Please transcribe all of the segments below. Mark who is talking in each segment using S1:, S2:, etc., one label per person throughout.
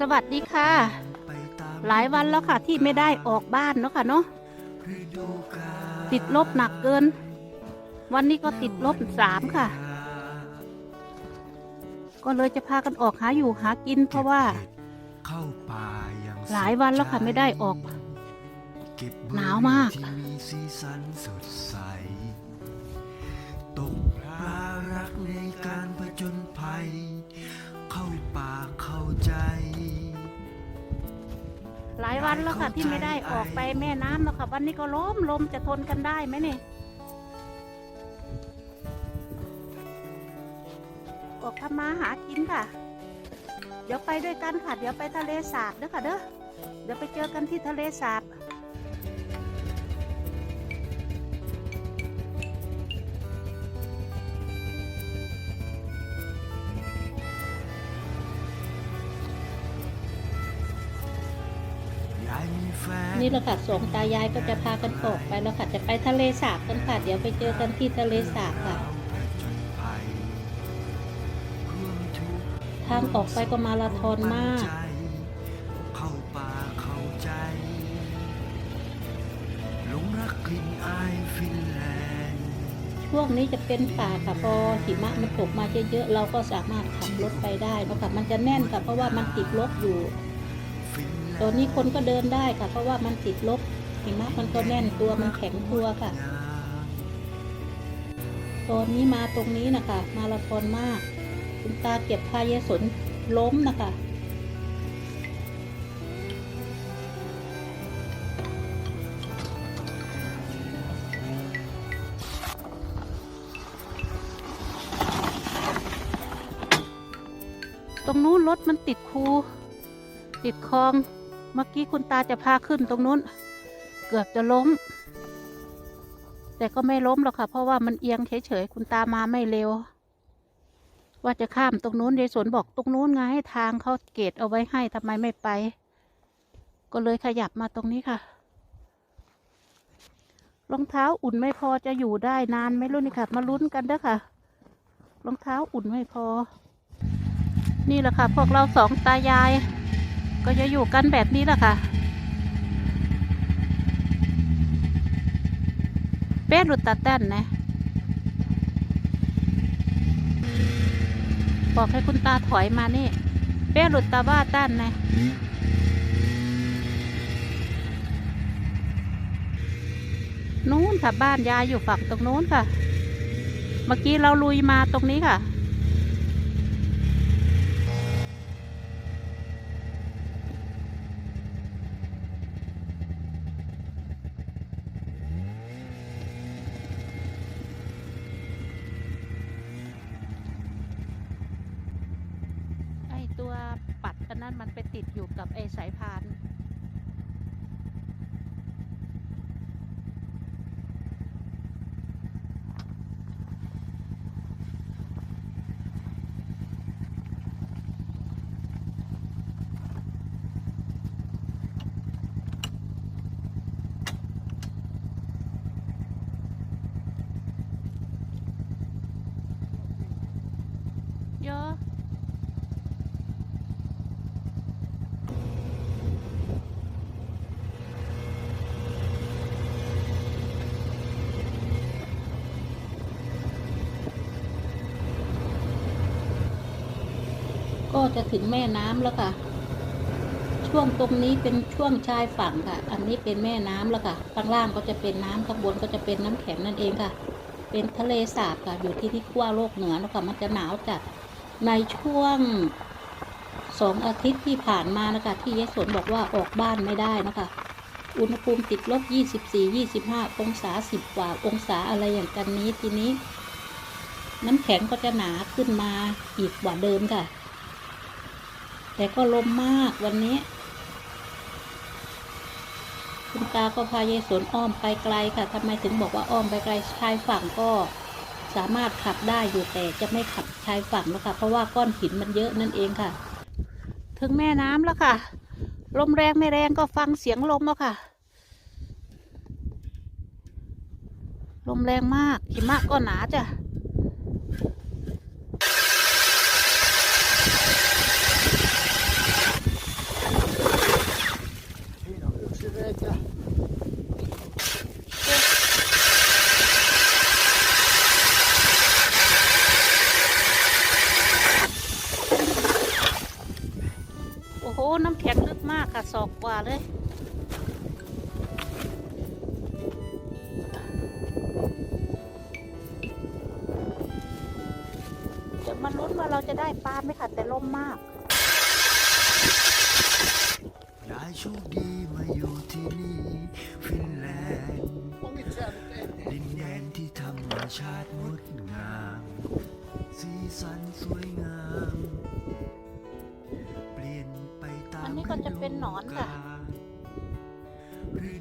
S1: สวัสดีค่ะ
S2: ไปตาม
S1: หลายวันแล้วค่ะที่ไม่ได้ออกบ้านเนาะค่ะเนาะ
S2: ฤดูกาล
S1: ติดลบหนักเกิน วันนี้ก็ติดลบสามค่ะ ก็เลยจะพากันออกหาอยู่หากินเพราะว่า
S2: เข้าป่าอย่าง
S1: หลายวันแล้วค่ะไม่ได้ออก
S2: เก็บ
S1: หนาวมาก
S2: ที่มีสีสันสดใสตกพารักในการผจญภัย เข้าป่าเข้าใจ
S1: หลายวันแล้วค่ะที่ไม่ได้ออกไปแม่น้ำแล้วค่ะ วันนี้ก็ล้มลมจะทนกันได้ไหมเนี่ยออกทำมาหากินค่ะ เดี๋ยวไปด้วยกันค่ะ เดี๋ยวไปทะเลสาบเด้อค่ะเด้อเดี๋ยวไปเจอกันที่ทะเลสาบ
S2: น
S1: นี่แหละค่ะสองตายายก็จะพากันออกไปแล้วค่ะจะไปทะเลสาบกันค่ะ เดี๋ยวไปเจอกันที่ทะเลสาบค่ะ ทางออกไปก็มาราธอนมาก
S2: เข้าป่าเข้าใจหลงรักกลิ่นอายฟินแลนด์
S1: ช่วงนี้จะเป็นป่าค่ะพอหิมะมันตกมาเยอะๆเราก็สามารถขับรถไปได้เนอะค่ะมันจะแน่นค่ะเพราะว่ามันติดลบอยู่
S2: ฟินแล
S1: ตอนนี้คนก็เดินได้ค่ะ เพราะว่ามันติดลบหิมะมันก็แน่นตัวมันแข็งตัวค่ะ ตอนนี้มาตรงนี้นะคะ มาราธอนมาก คุณตาเก็บพายสนล้มนะคะตรงนู้นรถมันติดคู ติดคลอง เมื่อกี้คุณตาจะพาขึ้นตรงนู้น เกือบจะล้ม แต่ก็ไม่ล้มหรอกค่ะ เพราะว่ามันเอียงเฉยๆคุณตามาไม่เร็ว ว่าจะข้ามตรงนู้นยายสนบอกตรงนู้นไงทางเขาเกตเอาไว้ให้ทำไมไม่ไป ก็เลยขยับมาตรงนี้ค่ะรองเท้าอุ่นไม่พอจะอยู่ได้นานไหม่รู้นี่ค่ะ มาลุ้นกันเด้อค่ะรองเท้าอุ่นไม่พอ นี่แหละค่ะ พวกเราสองตายาย ก็จะอยู่กันแบบนี้แหละค่ะ เป้หลุดตาแต้นนะบอกให้คุณตาถอยมานี่ เป้หลุดตาบ้าต้านนะนู้นค่ะบ้านยายอยู่ฝั่งตรงนู้นค่ะ เมื่อกี้เราลุยมาตรงนี้ค่ะ ไอตัวปัดกันนั้น มันไปติดอยู่กับไอสายพาน เยอะ ก็จะถึงแม่น้ำแล้วค่ะ ช่วงตรงนี้เป็นช่วงชายฝั่งค่ะ อันนี้เป็นแม่น้ำแล้วค่ะ ข้างล่างก็จะเป็นน้ำข้างบนก็จะเป็นน้ำแข็งนั่นเองค่ะ เป็นทะเลสาบค่ะ อยู่ที่ที่ขั้วโลกเหนือแล้วค่ะ มันจะหนาวจัด ในช่วงสองอาทิตย์ที่ผ่านมานะคะ ที่ยายสนบอกว่าออกบ้านไม่ได้นะคะ อุณหภูมิติดลบ 24 25 องศา 10 กว่าองศาอะไรอย่างกันนี้ทีนี้ น้ำแข็งก็จะหนาขึ้นมาอีกกว่าเดิมค่ะ แต่ก็ลมมากวันนี้ คุณตาก็พายายสวนอ้อมไปไกลค่ะทำไมถึงบอกว่าอ้อมไปไกลชายฝั่งก็สามารถขับได้อยู่แต่จะไม่ขับชายฝั่งแล้วค่ะเพราะว่าก้อนหินมันเยอะนั่นเองค่ะ ถึงแม่น้ำแล้วค่ะ ลมแรงไม่แรงก็ฟังเสียงลมแล้วค่ะ ลมแรงมากหิมะก็หนาจ้ะ ค่ะศอกกว่าเลยจะมาลุ้นว่าเราจะได้ปลาไหมค่ะ แต่ลมมาก
S2: ยายโชคดีมาอยู่ที่นี่ฟินแลนด์
S3: On itseään nyt ennen.
S2: ดินแดนที่ธรรมชาติงดงาม สีสันสวยงาม เปลี่ยนไปตาม
S1: อันนี้ก็จะเป็นหนอนค่ะ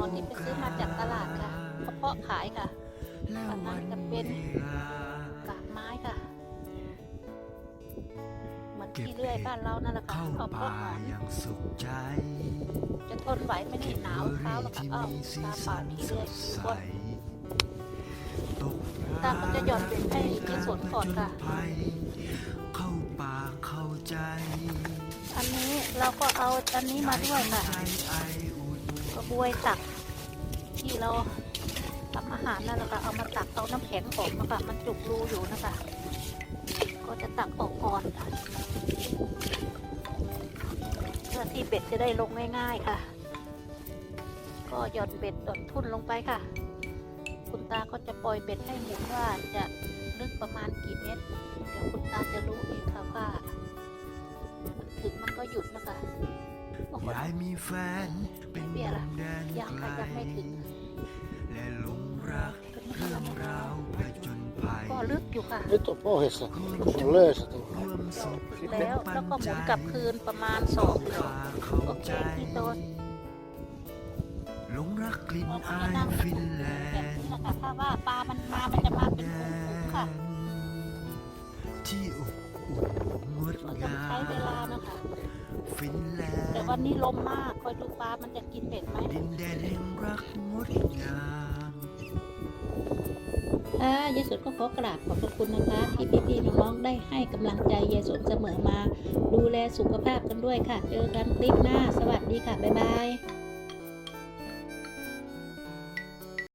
S2: ฤ
S1: หนอนที่ไปซื้อมาจากตลาดค่ะเขาเพาะขายค่ะ
S2: และ
S1: อันนั้
S2: วันน
S1: จะเป็น
S2: เวลากา
S1: กไม้ค่ะเหมือนที่เลื่อยบ้านเรานั่นแหละค่ะ
S2: เข้า
S1: เอาเพาะ
S2: ป่า
S1: หนอน
S2: อย่างสุขใจ
S1: จะทนไหวไหมนี่หนาวเท้าแล้วค่ะ
S2: ที่
S1: เอ้า
S2: มีสี
S1: ตาเป
S2: สั
S1: ล่านที่
S2: ส
S1: เลื่อย
S2: ด
S1: อยู่
S2: ใส
S1: บน
S2: ตก
S1: ตาก็จะหย่อนเป็นให้ที่สวนก่อนค่ะ
S2: ภัยเข้าป่าเข้าใจ
S1: อันนี้เราก็เอาอันนี้มาด้วยค่ะ
S2: ใจไออุ่น
S1: ก ระบวยตักที่เราทำอาหารนั่นแหละค่ะเอามาตักเอาน้ำแข็งออกนะคะมันจุกรูอยู่นะคะ ก็จะตักออกก่อนค่ะเพื่อที่เบ็ดจะได้ลงง่าย ๆค่ะ ก็หย่อนเบ็ดหย่อนทุ่นลงไปค่ะ คุณตาก็จะปล่อยเบ็ดให้หมุนว่าจะลึกประมาณกี่เมตร เดี๋ยวคุณตาจะรู้เองค่ะว่ามันถึงมันก็หยุดนะคะ โอ้โห
S2: ยายมีแฟนเป็น
S1: เบี้
S2: ห
S1: ย
S2: นุ่
S1: ละ
S2: มแดน
S1: ยัง
S2: ไกล
S1: ค่ะยังไม่ถึง
S2: และหลงรักเรื่องราวผจญภัย
S1: ก็ลึกอยู่ค่ะ
S3: Nyt on pohjassa, kun se on löysä tuolla.
S2: ร่วมสุข
S1: ถึงแล้วแล้วก็หมุนกลับคืนประมาณสองกิโล
S2: ป่าเข้า
S1: โอเค
S2: ใจ
S1: พี่โตน
S2: หลงรักกลิ่น
S1: เราก็
S2: อา
S1: จะ
S2: ย
S1: นั่ง
S2: ฟินแล
S1: แบบ
S2: น
S1: นี้
S2: ด์
S1: นะคะถ้าว่าป
S2: น
S1: แต่
S2: ด์
S1: วันนี้ลมมาก คอยดูปลา มันจะกินเบ็ดไหม
S2: ดินแดนแห่งรักงดงาม
S1: ค่ะยายสนก็ขอกราบขอบพระคุณนะคะ ที่พี่ๆน้องๆได้ให้กำลังใจยายสนเสมอมา ดูแลสุขภาพกันด้วยค่ะ เจอกันคลิปหน้า สวัสดีค่ะ บ๊ายบาย